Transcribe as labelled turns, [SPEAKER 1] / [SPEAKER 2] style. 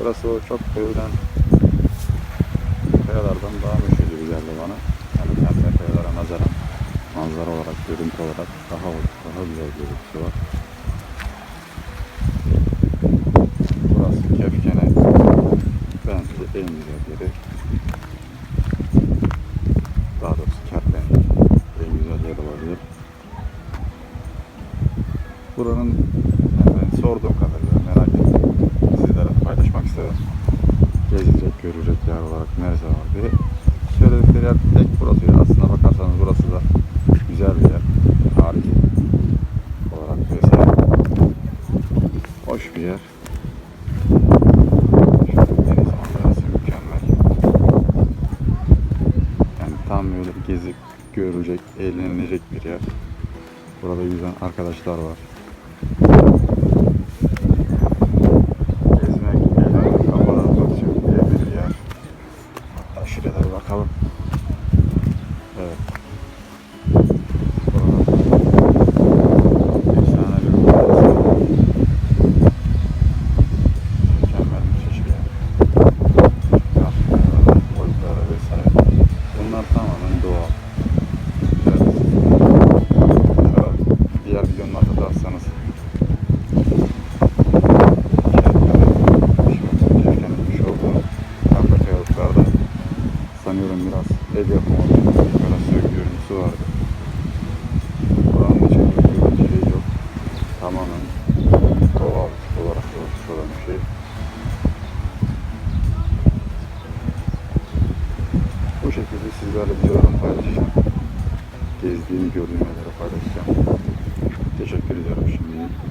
[SPEAKER 1] Burası çok övülen kayalardan daha meşhur gibi geldi bana. Yani kendi kayalara nazaran manzara olarak, görüntü olarak daha daha güzel görüntüsü var. Burası Kefkene bence en güzel yeri. Daha doğrusu Kerpen en güzel yer olabilir. Buranın yani ben sorduğum kadarıyla Yer olarak neresi var diye. Söyledikleri yer tek burasıydı. Aslına bakarsanız burası da güzel bir yer. Tarihi olarak vesaire. Hoş bir yer. Yani tam böyle gezip görülecek, eğlenilecek bir yer. Burada yüzen arkadaşlar var. Gezmek, eğlenmek, kafadan tutuşuyor diye bir yer. Hatta şuraya da bir bakalım. Evet. Burada efsane bir manzarası. Mükemmel bir çeşit yer. Kahveler, boyutları vesaire. Bunlar doğal. Evet. Evet. Diğer videonun hatırlarsanız Kefken'in olduğu arka kayalıklarda sanıyorum biraz ev yapımı operasyon görüntüsü vardı. Buranın bir şey yok. Tamamen Bu şekilde sizlerle videolarımı paylaşacağım. Gezdiğim görünmeleri paylaşacağım. Teşekkür ediyorum şimdi.